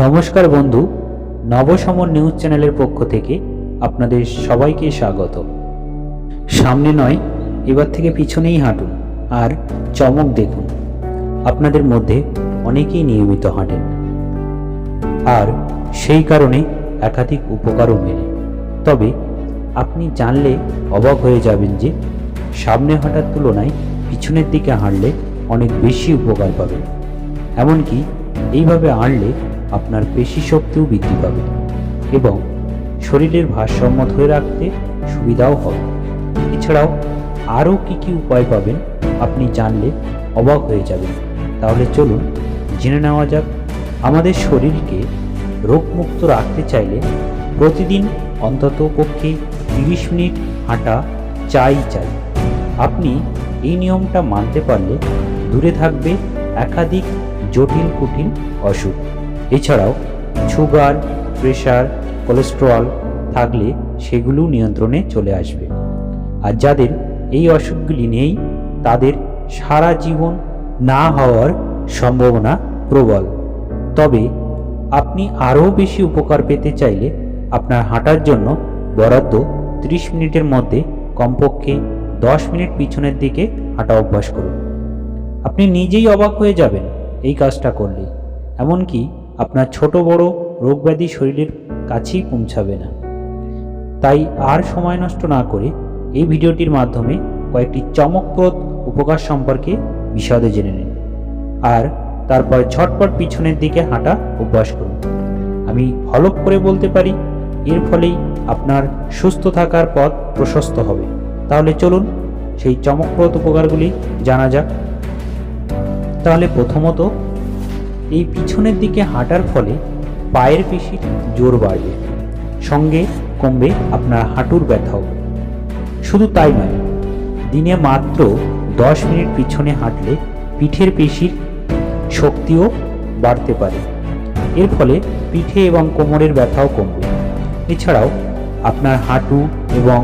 নমস্কার বন্ধু নবসমর নিউজ চ্যানেলের পক্ষ থেকে আপনাদের সবাইকে স্বাগত। সামনে নয়, এবার থেকে পিছনেই হাঁটুন আর চমক দেখুন। আপনাদের মধ্যে অনেকেই নিয়মিত হাঁটেন। আর সেই কারণে একাধিক উপকারও মেলে। তবে আপনি জানলে অবাক হয়ে যাবেন যে সামনে হাঁটার তুলনায় পিছনের দিকে হাঁটলে অনেক বেশি উপকার পাবেন। এমনকি এইভাবে হাঁটলে আপনার পেশি শক্তিও বৃদ্ধি পাবে এবং শরীরের ভারসাম্য ধরে রাখতে সুবিধাও হবে। এছাড়াও আরও কি কি উপায় পাবেন আপনি জানলে অবাক হয়ে যাবেন। তাহলে চলুন জেনে নেওয়া যাক, আমাদের শরীরকে রোগমুক্ত রাখতে চাইলে প্রতিদিন অন্তত পক্ষে তিরিশ মিনিট হাঁটা চাই চাই। আপনি এই নিয়মটা মানতে পারলে দূরে থাকবে একাধিক জটিল কুটিল অসুখ। এছাড়াও সুগার, প্রেশার, কোলেস্টেরল থাকলে সেগুলো নিয়ন্ত্রণে চলে আসবে। আর যাদের এই অসুখগুলি নেই, তাদের সারা জীবন না হওয়ার সম্ভাবনা প্রবল। তবে আপনি আরও বেশি উপকার পেতে চাইলে আপনার হাঁটার জন্য বরাদ্দ 30 মিনিটের মধ্যে কমপক্ষে 10 মিনিট পিছনের দিকে হাঁটা অভ্যাস করুন। আপনি নিজেই অবাক হয়ে যাবেন এই কাজটা করলে। এমনকি আপনার ছোট বড় রোগব্যাধি শরীরের কাছেই পৌঁছাবে না। তাই আর সময় নষ্ট না করে এই ভিডিওটির মাধ্যমে কয়েকটি চমকপ্রদ উপকার সম্পর্কে বিশদে জেনে নিন। আর তারপর ঝটপট পিছনের দিকে হাঁটা অভ্যাস করুন। আমি হলপ করে বলতে পারি, এর ফলেই আপনার সুস্থ থাকার পথ প্রশস্ত হবে। তাহলে চলুন সেই চমকপ্রদ উপকারগুলি জানা যাক। তাহলে প্রথমত এই পিছনের দিকে হাঁটার ফলে পায়ের পেশির জোর বাড়বে। সঙ্গে কমবে আপনার হাঁটুর ব্যথাও। শুধু তাই নয়, দিনে মাত্র দশ মিনিট পিছনে হাঁটলে পিঠের পেশির শক্তিও বাড়তে পারে। এর ফলে পিঠে এবং কোমরের ব্যথাও কমবে। এছাড়াও আপনার হাঁটু এবং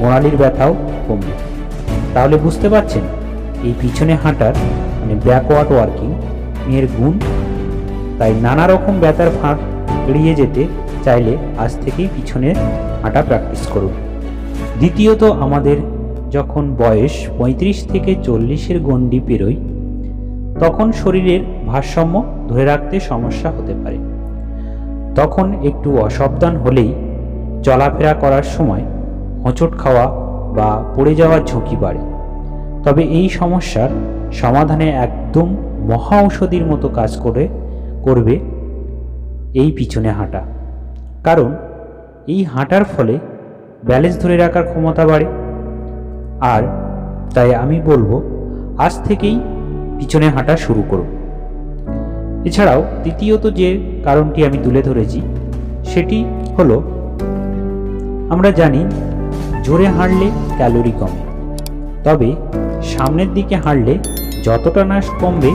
গোড়ালির ব্যথাও কমবে। তাহলে বুঝতে পারছেন, এই পিছনে হাঁটার মানে ব্যাকওয়ার্ড ওয়ার্কিং এর গুণ তাই নানা রকম ব্যথার ফাঁক এড়িয়ে যেতে চাইলে আজ থেকেই পিছনে হাঁটা প্র্যাকটিস করুন। দ্বিতীয়ত আমাদের যখন বয়স পঁয়ত্রিশ থেকে চল্লিশের গণ্ডি পেরোয়, তখন শরীরের ভারসাম্য ধরে রাখতে সমস্যা হতে পারে। তখন একটু অসাবধান হলেই চলাফেরা করার সময় হোঁচট খাওয়া বা পড়ে যাওয়ার ঝুঁকি বাড়ে। তবে এই সমস্যার সমাধানে একদম মহা ঔষধির মতো কাজ করে করবে এই পিছনে হাঁটা। কারণ এই হাঁটার ফলে ব্যালেন্স ধরে রাখার ক্ষমতা বাড়ে। আর তাই আমি বলব, আজ থেকেই পিছনে হাঁটা শুরু করুন এছাড়াও তৃতীয়ত যে কারণটি আমি তুলে ধরেছি, সেটি হলো, আমরা জানি জোরে হাঁটলে ক্যালোরি কমে, তবে সামনের দিকে হাঁটলে যতটা না কমবে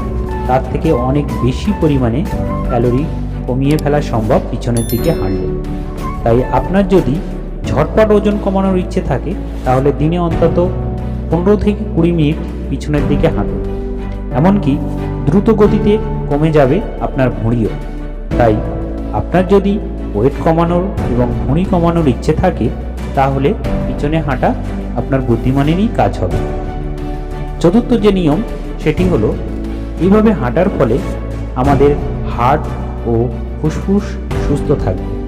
তার থেকে অনেক বেশি পরিমাণে ক্যালোরি কমিয়ে ফেলা সম্ভব পিছনের দিকে হাঁটলে। তাই আপনার যদি ঝটপট ওজন কমানোর ইচ্ছে থাকে, তাহলে দিনে অন্তত পনেরো থেকে কুড়ি মিনিট পিছনের দিকে হাঁটুন। এমনকি দ্রুত গতিতে কমে যাবে আপনার ভুঁড়িও। তাই আপনার যদি ওয়েট কমানোর এবং ভুঁড়ি কমানোর ইচ্ছে থাকে, তাহলে পিছনে হাঁটা আপনার বুদ্ধিমানেরই কাজ হবে। চতুর্থ যে নিয়ম, সেটি হলো এইভাবে হাঁটার ফলে আমাদের হার্ট ও ফুসফুস সুস্থ থাকবে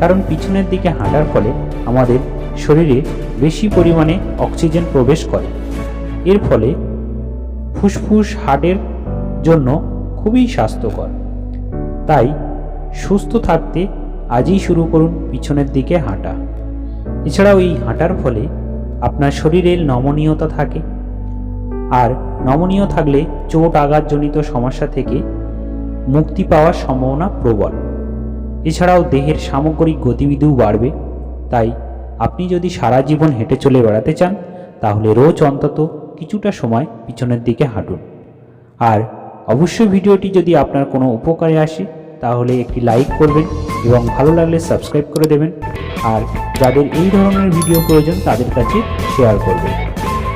কারণ পিছনের দিকে হাঁটার ফলে আমাদের শরীরে বেশি পরিমাণে অক্সিজেন প্রবেশ করে। এর ফলে ফুসফুস হার্টের জন্য খুবই স্বাস্থ্যকর। তাই সুস্থ থাকতে আজই শুরু করুন পিছনের দিকে হাঁটা। এছাড়াও এই হাঁটার ফলে আপনার শরীরের নমনীয়তা থাকে। আর নমনীয় থাকলে চোট আঘাতজনিত সমস্যা থেকে মুক্তি পাওয়ার সম্ভাবনা প্রবল। এছাড়াও দেহের সামগ্রিক গতিবিধিও বাড়বে। তাই আপনি যদি সারা জীবন হেঁটে চলে বেড়াতে চান, তাহলে রোজ অন্তত কিছুটা সময় পিছনের দিকে হাঁটুন। আর অবশ্যই ভিডিওটি যদি আপনার কোনো উপকারে আসে, তাহলে একটি লাইক করবেন এবং ভালো লাগলে সাবস্ক্রাইব করে দেবেন। আর যাদের এই ধরনের ভিডিও প্রয়োজন, তাদের কাছে শেয়ার করবেন।